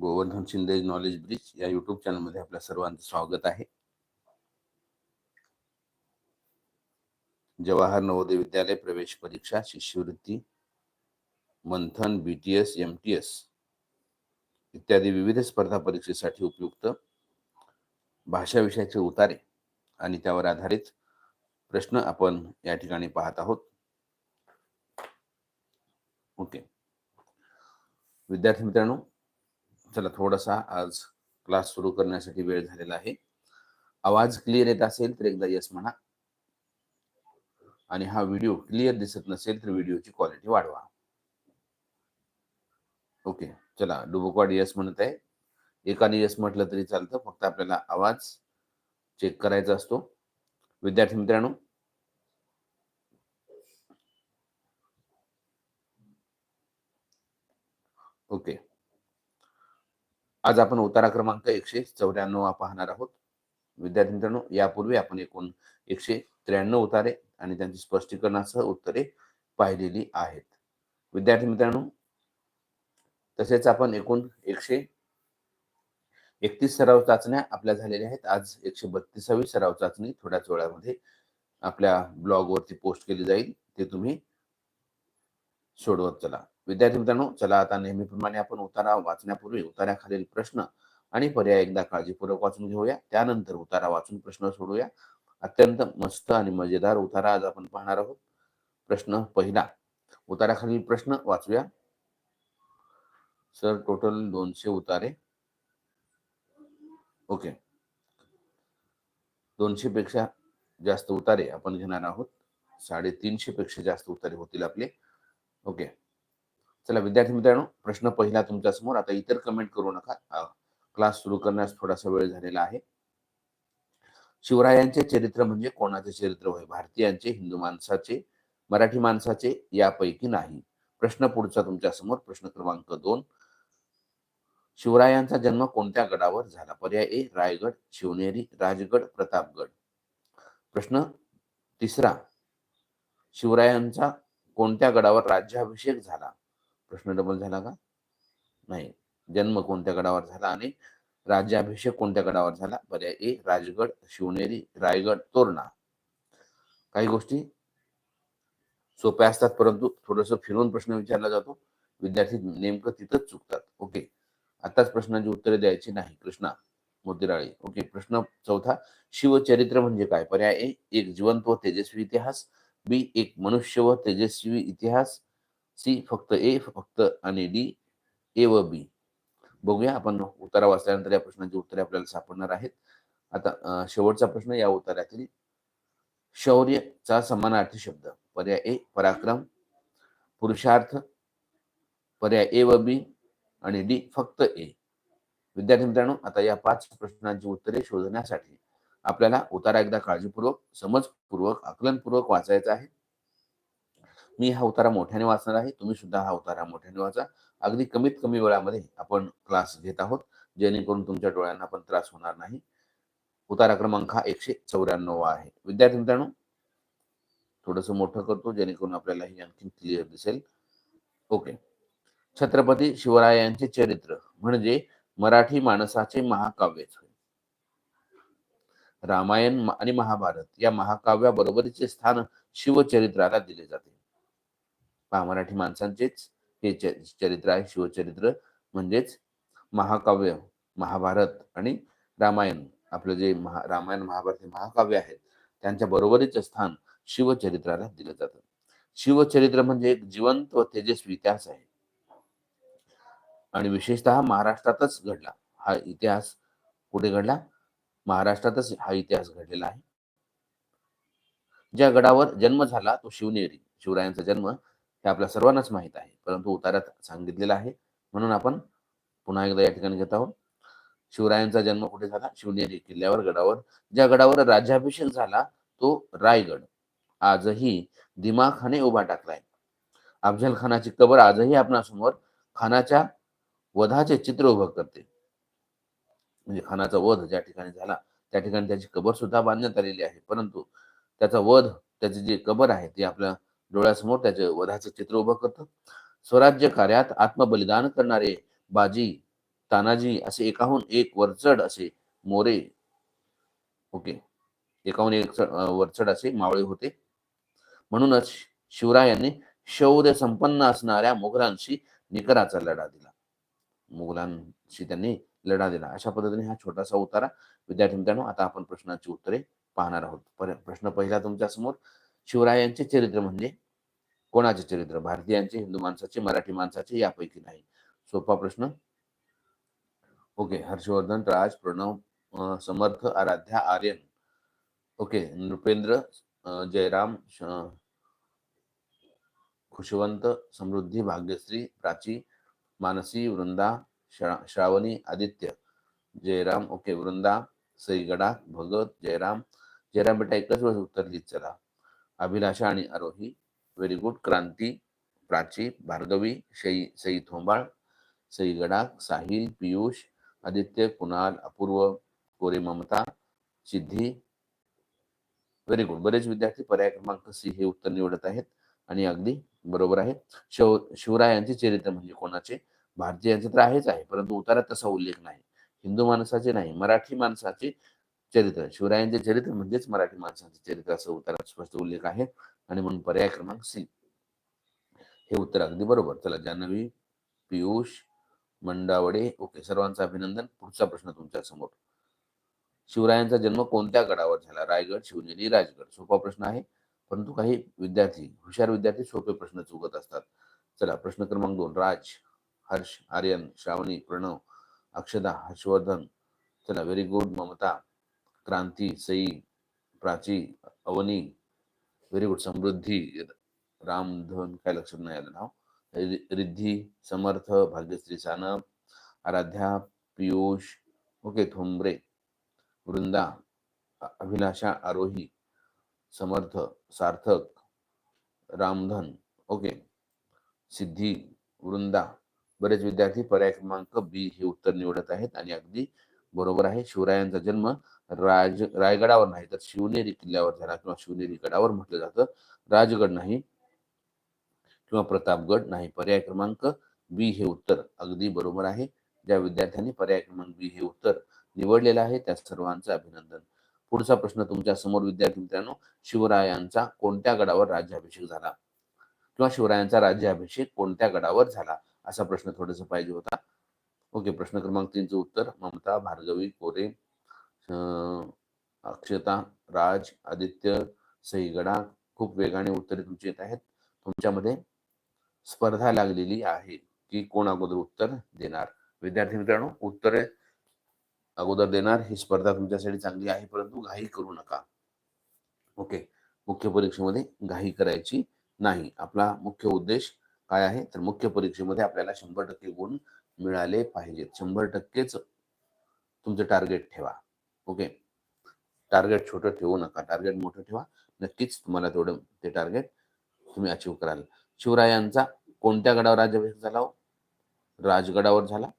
Govardhan Shinde knowledge bridge या YouTube चॅनलमध्ये आपल्या सर्वांचं स्वागत आहे. जवाहर नवोदय विद्यालय प्रवेश परीक्षा शिष्यवृत्ती Manthan B T S M T S इत्यादी विविध स्पर्धा परीक्षेसाठी उपयुक्त भाषा विषयाचे उतारे आणि त्यावर आधारित प्रश्न आपण या ठिकाणी पाहत आहोत. ओके विद्यार्थी मित्रांनो चला थोडासा आज क्लास सुरू करण्यासाठी वेळ झालेला आहे. आवाज क्लिअर येत असेल तर एकदा यस म्हणा. आणि हा व्हिडिओ क्लिअर दिसत नसेल तर व्हिडिओची क्वालिटी वाढवा. ओके चला डुबोकवाड यस म्हणत आहे. एकाने यस म्हटलं तरी चालतं फक्त आपल्याला आवाज चेक करायचा असतो. विद्यार्थी मित्रांनो ओके आज आपण उतारा क्रमांक एकशे चौऱ्याण्णव पाहणार आहोत. विद्यार्थी मित्रांनो यापूर्वी आपण एकूण एकशे त्र्याण्णव उतारे आणि त्यांची स्पष्टीकरणासह उत्तरे पाहिलेली आहेत. विद्यार्थी मित्रांनो तसेच आपण एकूण एकशे एकतीस सराव चाचण्या आपल्या झालेल्या आहेत. आज एकशे बत्तीसावी सराव चाचणी थोड्याच वेळामध्ये आपल्या ब्लॉगवरती पोस्ट केली जाईल. ते तुम्ही सोडवत चला. विद्यार्थी मित्रांनो चला आता नेहमीप्रमाणे आपण उतारा वाचण्यापूर्वी उतार्याखालील प्रश्न आणि पर्याय एकदा काळजीपूर्वक वाचून घेऊया. त्यानंतर उतारा वाचून प्रश्न सोडूया. अत्यंत मस्त आणि मजेदार उतारा आज आपण पाहणार आहोत. प्रश्न पहिला उताराखालील प्रश्न वाचूया. सर टोटल दोनशे उतारे. ओके. दोनशे पेक्षा जास्त उतारे आपण घेणार आहोत. साडेतीनशे पेक्षा जास्त उतारे होतील आपले. ओके. चला विद्यार्थी मित्रांनो प्रश्न पहिला तुमच्यासमोर. आता इतर कमेंट करू नका. क्लास सुरू करण्यास थोडासा वेळ झालेला आहे. शिवरायांचे चरित्र म्हणजे कोणाचे चरित्र होय? भारतीयांचे हिंदू माणसाचे मराठी माणसाचे यापैकी नाही. प्रश्न पुढचा तुमच्यासमोर. प्रश्न क्रमांक दोन. शिवरायांचा जन्म कोणत्या गडावर झाला? पर्याय ए रायगड शिवनेरी राजगड प्रतापगड. प्रश्न तिसरा. शिवरायांचा कोणत्या गडावर राज्याभिषेक झाला? प्रश्न डबल झाला का? नाही. जन्म कोणत्या गडावर झाला आणि राज्याभिषेक कोणत्या गडावर झाला? पर्याय ए राजगड शिवनेरी रायगड तोरणा. काही गोष्टी सोप्या असतात परंतु थोडस फिरून प्रश्न विचारला जातो. विद्यार्थी नेमकं तिथंच चुकतात. ओके. आताच प्रश्नांची उत्तरे द्यायची नाही. कृष्णा मोतीराळी. ओके. प्रश्न चौथा शिवचरित्र म्हणजे काय? पर्याय ए एक जिवंत व तेजस्वी इतिहास. बी एक मनुष्य व तेजस्वी इतिहास. सी फक्त ए फक्त आणि डी ए व बी. बघूया आपण उत्तरा वाचल्यानंतर या प्रश्नाची उत्तरे आपल्याला सापडणार आहेत. आता शेवटचा प्रश्न या उत्तरातील शौर्यचा समानार्थी शब्द. पर्याय ए पराक्रम. पुरुषार्थ. पर्याय ए व बी आणि डी फक्त ए. विद्यार्थी मित्रांनो आता या पाच प्रश्नांची उत्तरे शोधण्यासाठी आपल्याला उतारा एकदा काळजीपूर्वक समजपूर्वक आकलनपूर्वक वाचायचा आहे. मी हा उतारा मोठ्याने वाचणार आहे. तुम्ही सुद्धा हा उतारा मोठ्याने वाचा. अगदी कमीत कमी वेळामध्ये आपण क्लास घेत आहोत. जेणेकरून तुमच्या डोळ्यांना पण त्रास होणार नाही. उतारा क्रमांक हा एकशे चौऱ्याण्णव आहे. विद्यार्थी मित्रांनो थोडस मोठं करतो जेणेकरून आपल्याला ही आणखी क्लिअर दिसेल. ओके छत्रपती शिवरायांचे चरित्र म्हणजे मराठी माणसाचे महाकाव्यच होय रामायण आणि महाभारत या महाकाव्याबरोबरीचे स्थान शिवचरित्राला दिले जाते. पहा मराठी माणसांचेच हे चरित्र आहे. शिवचरित्र म्हणजेच महाकाव्य महाभारत आणि रामायण. आपलं जे महा रामायण महाभारत हे महाकाव्य आहेत त्यांच्या बरोबरीच स्थान शिवचरित्राला दिलं जातं. शिवचरित्र म्हणजे एक जिवंत व तेजस्वी इतिहास आहे. आणि विशेषतः महाराष्ट्रातच घडला. हा इतिहास कुठे घडला? महाराष्ट्रातच हा इतिहास घडलेला आहे. ज्या गडावर जन्म झाला तो शिवनेरी. शिवरायांचा जन्म हे आपल्या सर्वांनाच माहीत आहे. परंतु उतार्यात सांगितलेलं आहे. म्हणून आपण पुन्हा एकदा या ठिकाणी घेत आहोत. शिवरायांचा जन्म कुठे झाला? शिवनेरी किल्ल्यावर गडावर. ज्या गडावर राज्याभिषेक झाला तो रायगड. आजही दिमाखाने उभा टाकलाय. अफजल खानाची कबर आजही आपणासमोर खानाच्या वधाचे चित्र उभं करते. म्हणजे खानाचा वध ज्या ठिकाणी झाला त्या ठिकाणी त्याची कबर सुद्धा बांधण्यात आलेली आहे. परंतु त्याचा वध त्याची जी कबर आहे ती आपल्या डोळ्यासमोर त्याचे वधाचं चित्र उभं करतं. स्वराज्य कार्यात आत्मबलिदान करणारे बाजी तानाजी असे एकाहून एक वरचड असे मोरे ओके एकाहून एक वरचड असे मावळे होते. म्हणूनच शिवरायांनी शौर्य संपन्न असणाऱ्या मुघलांशी निकराचा लढा दिला. मुघलांशी त्यांनी लढा दिला. अशा पद्धतीने हा छोटासा उतारा. विद्यार्थी मित्रांनो आता आपण प्रश्नाची उत्तरे पाहणार आहोत. पर- प्रश्न पहिला तुमच्यासमोर शिवरायांचे चरित्र म्हणजे कोणाचे चरित्र? भारतीयांचे हिंदू माणसाचे मराठी माणसाचे यापैकी नाही. सोपा प्रश्न? ओके हर्षवर्धन राज प्रणव समर्थ आराध्या आर्यन. ओके नृपेंद्र जयराम खुशवंत समृद्धी भाग्यश्री प्राची मानसी वृंदा श्रा- श्रावणी आदित्य. जयराम ओके वृंदा सईगडा भगत जयराम. जयराम बेटा एकच वेळेस उत्तर लिहित चला. अभिलाषा आणि आरोही व्हेरी गुड क्रांती प्राची भार्गवी शई सई थोंबाळ सई गडाख साहिल पियुष आदित्य कुणाल अपूर्व कोरे ममता सिद्धी व्हेरी गुड बरेच विद्यार्थी पर्याय क्रमांक सी हे उत्तर निवडत आहेत आणि अगदी बरोबर आहे. शिव शिवरायांचे चरित्र म्हणजे कोणाचे? भारतीयांचे तर आहेच आहे परंतु उतारात तसा उल्लेख नाही. हिंदू माणसाचे नाही मराठी माणसाचे चरित्र. शिवरायांचे चरित्र म्हणजेच मराठी माणसाचे चरित्र असं उत्तरात स्पष्ट उल्लेख आहे. आणि म्हणून पर्याय क्रमांक सी. हे उत्तर अगदी बरोबर. चला जान्हवी पियुष मंडावडे. ओके सर्वांचं अभिनंदन. पुढचा प्रश्न तुमच्यासमोर. शिवरायांचा जन्म कोणत्या गडावर झाला? रायगड शिवनेरी राजगड? सोपा प्रश्न आहे. परंतु काही विद्यार्थी हुशार विद्यार्थी सोपे प्रश्न चुकत असतात. चला प्रश्न क्रमांक दोन. राज हर्ष आर्यन श्रावणी प्रणव अक्षदा हर्षवर्धन. चला very good Mamta. Kranti Sai Prachi Avani very good Samruddhi Ramdhan काय लक्षात नाही आलं नाव. Riddhi Samarth Bhagyashree Sanap Aaradhya Piyush okay Thombre Vrinda Abhilasha Aarohi Samarth Sarthak Ramdhan okay. सिद्धी वृंदा बरेच विद्यार्थी पर्याय क्रमांक बी हे उत्तर निवडत आहेत आणि अगदी बरोबर आहे. शिवरायांचा जन्म राज रायगडावर नाही तर शिवनेरी किल्ल्यावर झाला किंवा शिवनेरी गडावर म्हटलं जातं. राजगड नाही किंवा प्रतापगड नाही. पर्याय क्रमांक बी हे उत्तर. अगदी बरोबर आहे. ज्या विद्यार्थ्यांनी पर्याय क्रमांक बी हे उत्तर निवडलेलं आहे त्या सर्वांचं अभिनंदन. पुढचा प्रश्न तुमच्यासमोर विद्यार्थी मित्रांनो शिवरायांचा कोणत्या गडावर राज्याभिषेक झाला? किंवा शिवरायांचा राज्याभिषेक कोणत्या गडावर झाला? असा प्रश्न थोडस पाहिजे होता. ओके प्रश्न क्रमांक तीनचं उत्तर. ममता भार्गवी कोरे अक्षता राज आदित्य सईगडा खूप वेगाने उत्तरे तुमची येत आहेत. तुमच्यामध्ये स्पर्धा लागलेली आहे की कोण अगोदर उत्तर देणार? विद्यार्थी मित्रांनो उत्तरे अगोदर देणार ही स्पर्धा तुमच्यासाठी चांगली आहे परंतु घाई करू नका. ओके मुख्य परीक्षेमध्ये घाई करायची नाही. आपला मुख्य उद्देश काय आहे? तर मुख्य परीक्षेमध्ये आपल्याला शंभर टक्के गुण मिळाले पाहिजेत. शंभर टक्केच तुमचं टार्गेट ठेवा. ओके. टार्गेट छोटं ठेवू नका. टार्गेट मोठं ठेवा. नक्कीच तुम्हाला तेवढं ते टार्गेट तुम्ही अचीव कराल. शिवरायांचा कोणत्या गडावर राज्याभिषेक झाला हो? राजगडावर झाला?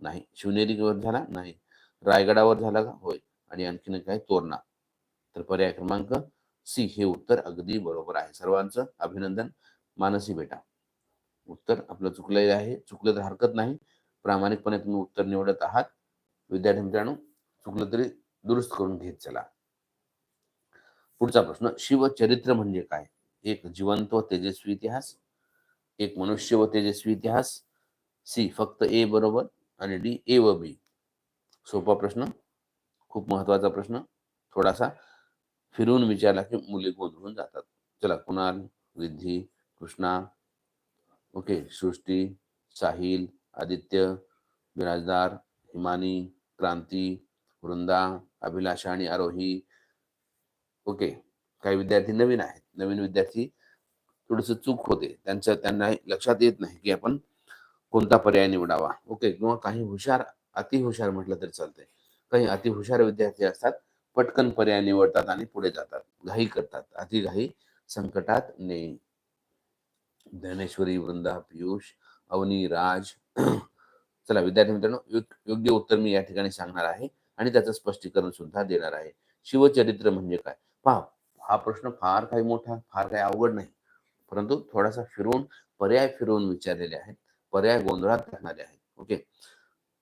नाही. शिवनेरीवर झाला? नाही. रायगडावर झाला का? होय. आणि आणखीन काय तोरणा. तर पर्याय क्रमांक सी. हे उत्तर अगदी बरोबर आहे. सर्वांचं अभिनंदन. मानसी बेटा. उत्तर आपलं चुकलेलं आहे. चुकलं तर हरकत नाही. प्रामाणिकपणे तुम्ही उत्तर निवडत आहात. विद्यार्थी मित्रांनो चुकलं तरी दुरुस्त करून घेत चला. पुढचा प्रश्न शिवचरित्र म्हणजे काय? एक जिवंत व तेजस्वी इतिहास एक मनुष्य व तेजस्वी इतिहास सी फक्त ए बरोबर आणि डी ए व बी. सोपा प्रश्न खूप महत्त्वाचा प्रश्न थोडासा फिरून विचारला की मुले गोंधळून जातात. चला कुणाल रिद्धी कृष्णा ओके सृष्टी साहिल आदित्य बिराजदार हिमानी क्रांती वृंदा अभिलाषा आणि आरोही. ओके. काही विद्यार्थी नवीन आहेत. नवीन विद्यार्थी थोडस चूक होते. त्यांचं त्यांना लक्षात येत नाही की आपण कोणता पर्याय निवडावा. ओके. किंवा काही हुशार अति हुशार म्हटलं तरी चालतंय. काही अति हुशार विद्यार्थी असतात पटकन पर्याय निवडतात आणि पुढे जातात. घाई करतात. अति घाई संकटात नेई ज्ञानेश्वरी वृंदा पियुष अवनी राज. चला विद्यार्थी मित्रांनो योग्य उत्तर मी या ठिकाणी सांगणार आहे. आणि त्याचं स्पष्टीकरण सुद्धा देणार आहे. शिवचरित्र म्हणजे काय? पहा हा प्रश्न फार काही मोठा फार काही अवघड नाही. परंतु थोडासा फिरून पर्याय फिरवून विचारलेले आहेत. पर्याय गोंधळात टाकणारे आहेत. ओके?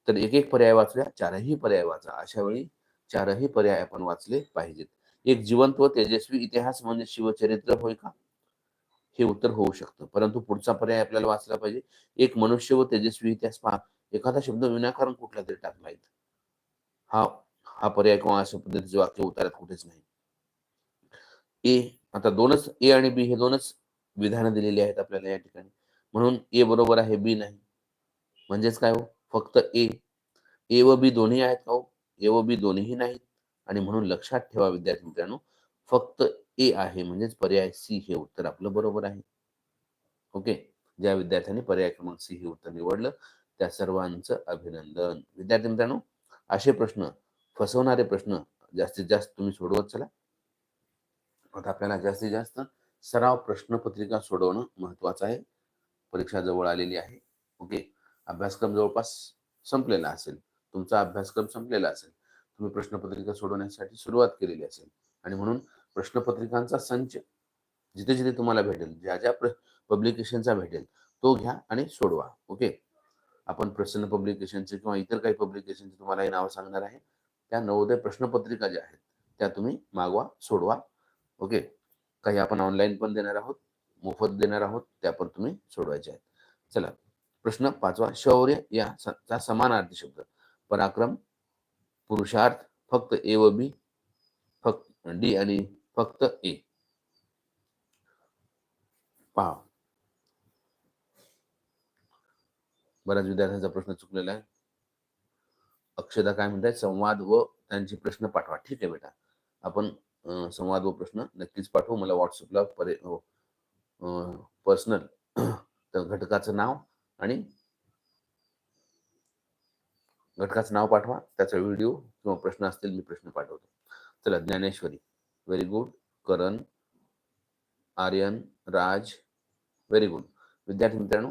तर एक एक पर्याय वाचूया. चारही पर्याय वाचा. अशा वेळी चारही पर्याय आपण वाचले पाहिजेत. एक जिवंत व तेजस्वी इतिहास म्हणजे शिवचरित्र होय का? हे उत्तर होऊ शकतं. परंतु पुढचा पर्याय आपल्याला वाचला पाहिजे. एक मनुष्य व तेजस्वी इतिहास. पहा एखादा शब्द विनाकारण कुठला तरी टाकला हा हा पर्याय किंवा अशा पद्धतीचे वाक्य उतारात कुठेच नाही. ए आता दोनच ए आणि बी हे दोनच विधानं दिलेली आहेत आपल्याला या ठिकाणी. म्हणून ए बरोबर आहे बी नाही. म्हणजेच काय हो? फक्त ए. ए व बी दोन्ही आहेत का हो? ए व बी दोन्हीही नाहीत. आणि म्हणून लक्षात ठेवा विद्यार्थी मित्रांनो फक्त ए आहे म्हणजेच पर्याय सी हे उत्तर आपलं बरोबर आहे. ओके? ज्या विद्यार्थ्यांनी पर्याय क्रमांक सी हे उत्तर निवडलं त्या सर्वांचं अभिनंदन. विद्यार्थी मित्रांनो असे प्रश्न फसवणारे प्रश्न जास्तीत जास्त तुम्ही सोडवत चला. आता आपल्याला जास्तीत जास्त सराव प्रश्नपत्रिका सोडवणं महत्वाचं आहे. परीक्षा जवळ आलेली आहे. ओके? अभ्यासक्रम जवळपास संपलेला असेल. तुमचा अभ्यासक्रम संपलेला असेल. तुम्ही प्रश्नपत्रिका सोडवण्यासाठी सुरुवात केलेली असेल. आणि म्हणून प्रश्नपत्रिकांचा संच जिथे जिथे तुम्हाला भेटेल ज्या ज्या प्र पब्लिकेशनचा भेटेल तो घ्या आणि सोडवा. ओके? आपण प्रसन्न पब्लिकेशनचे किंवा इतर काही पब्लिकेशनचे तुम्हाला हे नावं सांगणार आहे. त्या नवोदय प्रश्नपत्रिका ज्या आहेत त्या तुम्ही मागवा सोडवा. ओके काही आपण ऑनलाईन पण देणार आहोत मोफत देणार आहोत त्या पण तुम्ही सोडवायचे आहेत. चला प्रश्न पाचवा. शौर्य या समान अर्थ समानार्थी शब्द. पराक्रम पुरुषार्थ फक्त ए व बी फक्त डी आणि फक्त ए. पहा बऱ्याच विद्यार्थ्यांचा प्रश्न चुकलेला आहे. अक्षदा काय म्हणतात संवाद व त्यांचे प्रश्न पाठवा. ठीक आहे बेटा. आपण संवाद व प्रश्न नक्कीच पाठवू. मला व्हॉट्सअपला परे हो, पर्सनल तर घटकाचं नाव आणि घटकाचं नाव पाठवा. त्याचा व्हिडिओ किंवा प्रश्न असतील मी प्रश्न पाठवतो. चला Dnyaneshwari. Very good Karan Aryan Raj. Very good विद्यार्थी मित्रांनो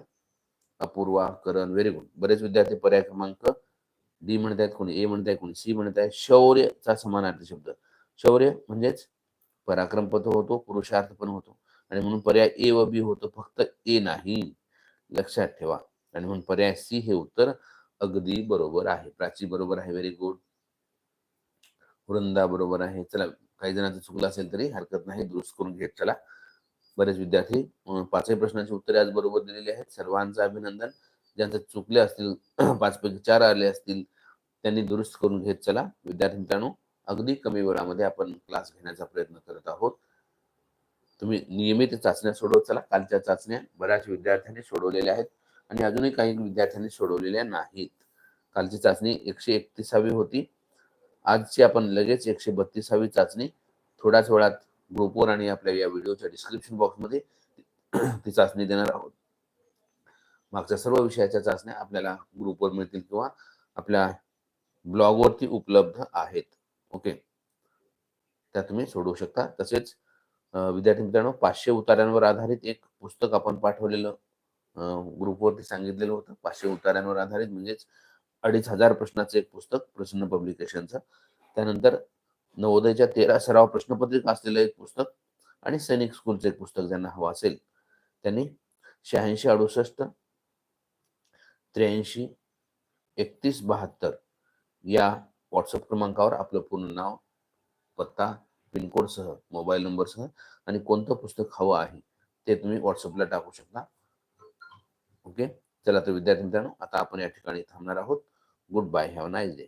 अपूर्वा करण व्हेरी गुड बरेच विद्यार्थी पर्याय क्रमांक डी म्हणतायत कोणी ए म्हणताय कोणी सी म्हणताय शौर्यचा समानार्थी शब्द. शौर्य म्हणजेच पराक्रम पण होतो पुरुषार्थ पण होतो. आणि म्हणून पर्याय ए व बी होतो फक्त ए नाही. लक्षात ठेवा. आणि म्हणून पर्याय सी हे उत्तर अगदी बरोबर आहे. प्राची बरोबर आहे व्हेरी गुड वृंदा बरोबर आहे. चला काही जणांचं चुकलं असेल तरी हरकत नाही दुरुस्त करून घेत चला. बरेच विद्यार्थी पाचही प्रश्नांची उत्तरे आज बरोबर दिलेली आहेत. सर्वांचं अभिनंदन. ज्यांचे चुकले असतील पाचपैकी चार आले असतील त्यांनी दुरुस्त करून घेत चला. विद्यार्थी मित्रांनो अगदी कमी वेळामध्ये आपण क्लास घेण्याचा प्रयत्न करत आहोत. तुम्ही नियमित चाचण्या सोडवत चला. कालच्या चाचण्या बऱ्याच विद्यार्थ्यांनी सोडवलेल्या आहेत आणि अजूनही काही विद्यार्थ्यांनी सोडवलेल्या नाहीत. कालची चाचणी एकशे एकतीसावी होती. आजची आपण लगेच एकशे बत्तीसावी चाचणी. थोड्याच वेळात ग्रुपवर आणि आपल्या या व्हिडिओच्या डिस्क्रिप्शन बॉक्समध्ये ती चाचणी देणार आहोत. मागच्या सर्व विषयाच्या चाचण्या आपल्याला ग्रुपवर मिळतील किंवा आपल्या ब्लॉगवरती उपलब्ध आहेत. ओके त्या तुम्ही सोडवू शकता. तसेच विद्यार्थी मित्रांनो पाचशे उतार्यांवर आधारित एक पुस्तक आपण पाठवलेलं ग्रुपवरती सांगितलेलं होतं. पाचशे उतार्यांवर आधारित म्हणजेच अडीच हजार प्रश्नाचं एक पुस्तक प्रसन्न पब्लिकेशनचं त्यानंतर नवोदयच्या तेरा सराव प्रश्नपत्रिका असलेलं एक पुस्तक आणि सैनिक स्कूलचं एक पुस्तक ज्यांना हवं असेल त्यांनी शहाऐंशी अडुसष्ट त्र्याऐंशी एकतीस बहात्तर या व्हॉट्सअप क्रमांकावर आपलं पूर्ण नाव पत्ता पिनकोडसह मोबाईल नंबरसह आणि कोणतं पुस्तक हवं आहे ते तुम्ही व्हॉट्सअपला टाकू शकता. ओके? चला तर विद्यार्थी मित्रांनो आता आपण या ठिकाणी थांबणार आहोत. Goodbye have nice day